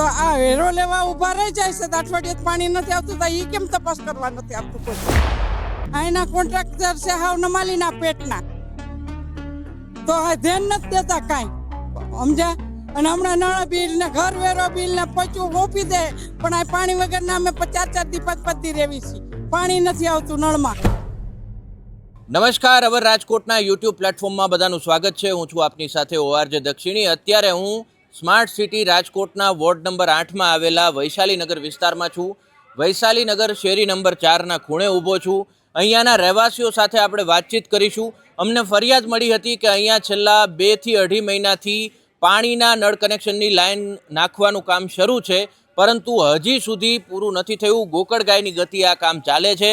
તો આ વેરો લેવા ઊભા રહી જાય છે. અઠવાડિયે પાણી નથી આવતું, તો એ કેમ તપાસ કરવા નથી આવતું કોઈ? અહીંના કોન્ટ્રાક્ટર છે, હાવ નમાલીના પેટના. તો આ ધ્યાન નથી દેતા કાંઈ. સમજ્યા? અને હમણાં નાણાં બિલ ને ઘર વેરો બિલ ને પચું ઓપી દે, પણ આ પાણી વગરના અમે ચાર ચાર દી પદ દી રેવી છીએ. પાણી નથી આવતું નળમાં. નમસ્કાર, અવર રાજકોટના યુટ્યુબ પ્લેટફોર્મમાં બધાનું સ્વાગત છે. હું છું આપની સાથે ઓઆરજે દક્ષિણી. અત્યારે હું સ્માર્ટ સિટી રાજકોટના વોર્ડ નંબર આઠમાં આવેલા વૈશાલીનગર વિસ્તારમાં છું. વૈશાલીનગર શેરી નંબર ચારના ખૂણે ઊભો છું. અહીંયાના રહેવાસીઓ સાથે આપણે વાતચીત કરીશું. અમને ફરિયાદ મળી હતી કે અહીંયા છેલ્લા બેથી અઢી મહિનાથી પાણીના નળ કનેક્શનની લાઈન નાખવાનું કામ શરૂ છે, પરંતુ હજી સુધી પૂરું નથી થયું. ગોકળ ગાયની ગતિ આ કામ ચાલે છે.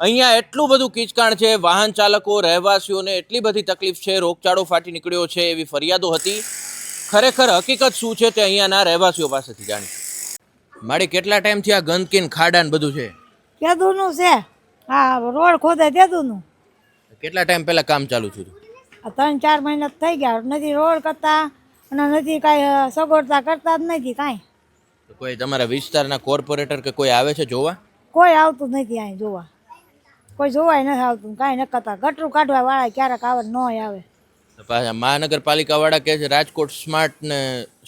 અહીંયા એટલું બધું કિચકાણ છે, વાહન ચાલકો, રહેવાસીઓને એટલી બધી તકલીફ છે, રોગચાળો ફાટી નીકળ્યો છે એવી ફરિયાદો હતી. ખરેખર હકીકત શું છે તે અહીંયાના રહેવાસીઓ પાસેથી જાણીશું. મારી કેટલા ટાઈમથી આ ગંદકી ને ખાડા ને બધું છે? કેદુનું છે? હા રોડ ખોદે તેદુનું કેટલા ટાઈમ પહેલા કામ ચાલુ થયું આ ત્રણ ચાર મહિના થઈ ગયા. નથી રોડ કરતા અને નથી કાંઈ સગવડતા કરતા જ નથી કાંઈ. કોઈ તમારા વિસ્તારના કોર્પોરેટર કે કોઈ આવે છે જોવા? કોઈ આવતું નથી અહીં જોવા. કોઈ જોવાય નથી આવતું. કાંઈ ન કરતા ગટરું કાઢવા વાળા ક્યારેક આવે ન આવે. પાછા મહાનગરપાલિકાવાળા કહે છે રાજકોટ સ્માર્ટ ને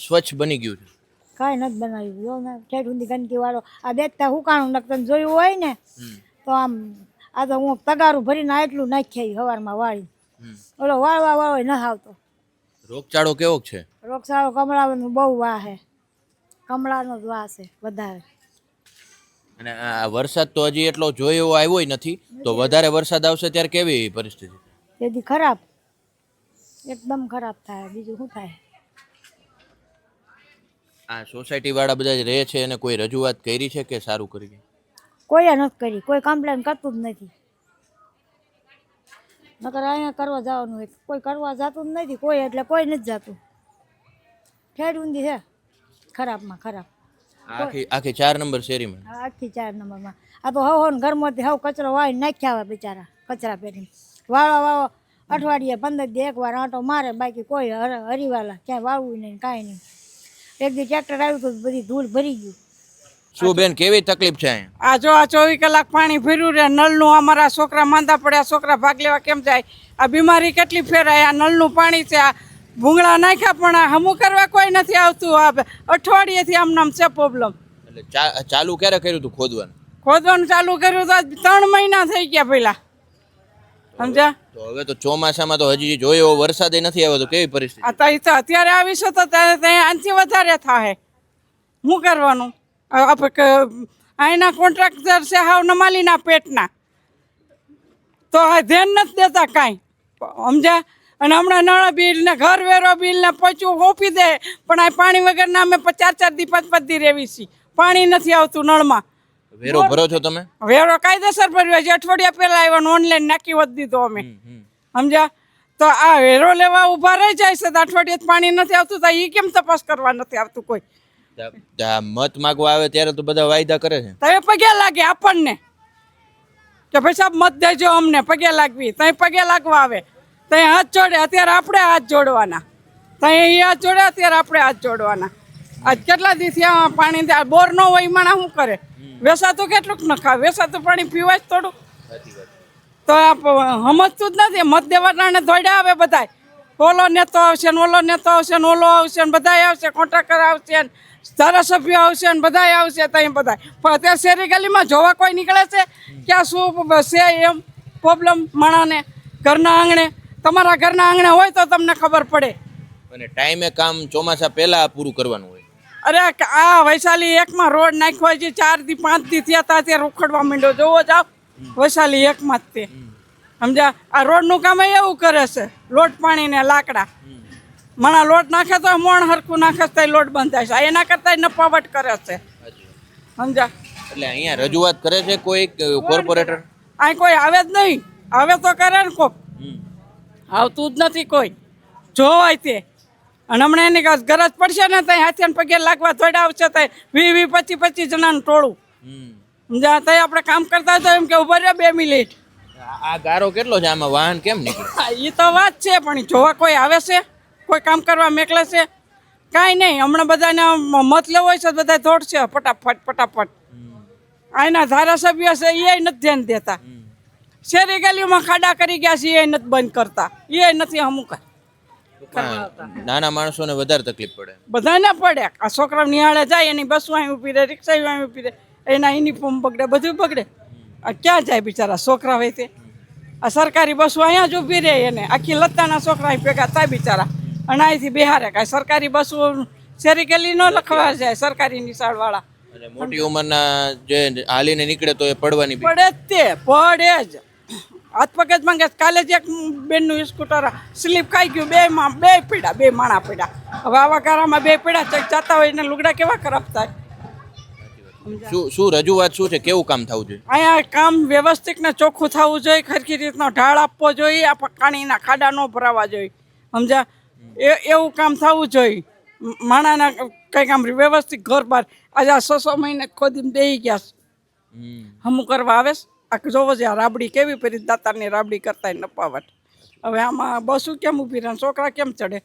સ્વચ્છ બની ગયું છે. કાંઈ નથી બનાવ્યું. જો ને ઠેઠ ઊંધી ગંદકી વાળો આ દેખતા હુકાણું નકતન જોયું હોય ને તો આમ આ તો હું તગારું ભરીને એટલું નાખી સવારમાં વાળી. ઓલો વાળવા વાળો ન આવતો રોગચાળો કેવો છે? રોગચાળો કમળાનો બહુ વાહે. કમળાનો જ વાહ છે વધારે. અને આ વરસાદ તો હજી એટલો જોયો આવ્યો નથી તો વધારે વરસાદ આવશે ત્યારે કેવી પરિસ્થિતિ? તેથી ખરાબ. એકદમ ખરાબ થાય બીજું શું થાય? આ સોસાયટી વાળા બધા જ રહે છે અને કોઈ રજૂઆત કરી છે કે સારું કરી કોઈએ નથી કરી કોઈ કમ્પ્લેન કરતું જ નથી. નકર અહીંયા કરવા જવાનું હોય કોઈ કરવા જતું જ નથી કોઈ એટલે કોઈ નથી જતું. ઠેડ ઊંધી છે ખરાબમાં ખરાબ. આખી આખી ચાર નંબર શેરીમાં? આખી ચાર નંબરમાં. આ તો હવ ને ઘરમાંથી હવ કચરો વાળી નાખ્યા હોય બિચારા કચરા પેટીને વાળો વાળો અઠવાડિયે પંદર દી એકવાર આંટો મારે બાકી કોઈ હર- હરીવાલા ક્યાંય વાવવું નહીં કાંઈ નહીં. એક દી ટ્રેક્ટર આવ્યું તો બધી ધૂળ ભરી ગયું. શું બેન કેવી તકલીફ છે આ જો આ ચોવીસ કલાક પાણી ફેર્યું રે નળનું અમારા છોકરા માંદા પડ્યા છોકરા ભાગ લેવા કેમ જાય? આ બીમારી કેટલી ફેરાય આ નળનું પાણી છે આ ભૂંગળા નાખ્યા પણ આ હમું કરવા કોઈ નથી આવતું આ અઠવાડિયેથી આમ નામ છે પ્રોબ્લેમ એટલે ચાલુ ક્યારે કર્યું હતું ખોદવાનું? ખોદવાનું ચાલુ કર્યું તો આજ ત્રણ મહિના થઈ ગયા પેલા સમજ્યા? તો હવે તો ચોમાસામાં તો હજી જોયો એવો વરસાદ નથી આવ્યો તો કેવી પરિસ્થિતિ? અત્યારે તો અત્યારે આવીશું તો ત્યાં આનથી વધારે થાય શું કરવાનું? અહીંના કોન્ટ્રાક્ટર છે હાવ નમાલીના પેટના. તો આ ધ્યાન નથી દેતા કાંઈ. સમજ્યા? અને હમણાં નળ બિલ ને ઘર વેરો બિલ ને પચું ઓપી દે. પણ આ પાણી વગરના અમે ચાર ચાર દી પાંચ પાંચ દી રેવી છીએ. પાણી નથી આવતું નળમાં. વેરો ભરો છો તમે? વેરો કાયદેસર ભર્યો છે. અઠવાડિયા પહેલા આવ્યો ઓનલાઈન નાખી વધ દીધો અમે. સમજ્યા? તો આ વેરો લેવા ઊભા રહી જાય છે. અઠવાડિયા પાણી નથી આવતું. તો એ કેમ તપાસ કરવા નથી આવતું કોઈ? મત માગવા આવે ત્યારે તો બધા વાયદા કરે છે. તમે પગે લાગે આપણને. કે ભાઈ સાહેબ મત દેજો અમને. પગે લાગવી. તઈ પગે લાગવા આવે. તઈ હાથ જોડે. અત્યારે આપણે હાથ જોડવાના. તઈ એ હાથ જોડે અત્યારે આપણે હાથ જોડવાના. આજ કેટલા દિવસ પાણી બોર ન હોય માણા શું કરે? વેસાતું કેટલુંક ન વેસાતું પાણી પીવાય જ થોડું તો સમજતું જ નથી. મત દેવાના દોડ્યા આવે બધાય. ઓલો નેતો આવશે ને ઓલો નેતો આવશે ને ઓલો આવશે ને બધાય આવશે. કોન્ટ્રાક્ટર આવશે ને ધારાસભ્યો આવશે ને બધાય આવશે ત્યાં બધાય. પણ અત્યારે શેરી ગલીમાં જોવા કોઈ નીકળે છે? કે આ શું છે એમ? પ્રોબ્લેમ માણાને, ઘરના આંગણે? તમારા ઘરના આંગણે હોય તો તમને ખબર પડે. અને ટાઈમે કામ ચોમાસા પહેલા પૂરું કરવાનું અરે આ વૈશાલી એકમાં રોડ નાખ્યો છે ચારથી પાંચથી થયા હતા ત્યાં રોકડવા માંડ્યો. જોવો જાવ વૈશાલી એકમાં જ તે. સમજ્યા? આ રોડનું કામ એવું કરે છે લોટ પાણી ને લાકડા. મણા લોટ નાખે તો મોણ હરખું નાખે તો લોટ બંધાય છે. એના કરતા નપાવટ કરે છે. સમજ્યા? એટલે અહીંયા રજૂઆત કરે છે કોઈ કોર્પોરેટર? અહીં કોઈ આવે જ નહીં. આવે તો કરે ને કોક. આવતું જ નથી કોઈ. જોવાય તે. અને હમણાં એની ગરજ પડશે ને ત્યાં હાથે પગે લાગવા થોડા આવશે ત્યાં વી વી પચીસ પચીસ જણાનું ટોળું. સમજા ત્યાં આપણે કામ કરતા હતા એમ કે ઊભા રહ્યા બે મિનિટ. આ ગારો કેટલો છે? આમાં વાહન કેમ નીકળે? એ તો વાત છે પણ જોવા કોઈ આવે છે? કોઈ કામ કરવા મેકલે છે? કાંઈ નહીં હમણાં બધાને મત લેવો હોય છે તો બધા દોડશે ફટાફટ ફટાફટ. આના ધારાસભ્ય છે એ નથી ધ્યાન દેતા. શેરી ગલીમાં ખાડા કરી ગયા છે એ નથી બંધ કરતા. એ નથી અમુક. નાના માણસોને વધારે તકલીફ પડે. બધાને પડે. આ છોકરા નિહાળે જાય એની બસ અહીં ઊભી રહે રિક્ષા વાય ઊભી રહે એના યુનિફોર્મ બગડે બધું બગડે. આ ક્યાં જાય બિચારા છોકરા હોય તે આ સરકારી બસો અહીંયા જ ઊભી રહે એને. આખી લત્તાના છોકરા ભેગા થાય બિચારા. અને અહીંથી બિહારે કાંઈ સરકારી બસો શેરી ગલી ન લખવા જાય સરકારી નિશાળવાળા. મોટી ઉંમરના જે હાલીને નીકળે તો એ પડવાની પડે જ તે પડે જ. હાથ પગે જ માંગે કાલે જ એક બેનનું સ્કૂટર સ્લીપ ખાઈ ગયું. બે માં બે પીડા બે માણા પીડા. હવે આવા કારામાં બે પીડા ચક જતા હોય ને લુગડા કેવા ખરાબ થાય? શું શું રજૂઆત શું છે? કેવું કામ થવું જોઈએ? અહીંયા કામ વ્યવસ્થિત ને ચોખ્ખું થવું જોઈએ. ખરખી રીતનો ઢાળ આપવો જોઈએ. આ પાણીના ખાડા ન ભરાવા જોઈએ. સમજા એ એવું કામ થવું જોઈએ. માણાના કંઈક આમ વ્યવસ્થિત ઘર બહાર આજે સો સો મહિને ખોદીને બેસી ગયા હમું કરવા આવે છે? આ જોવો છે આ રાબડી કેવી પરી દાતારની રાબડી કરતા નપાવટ. હવે આમાં બસું કેમ ઊભી રહે છોકરા કેમ ચડે?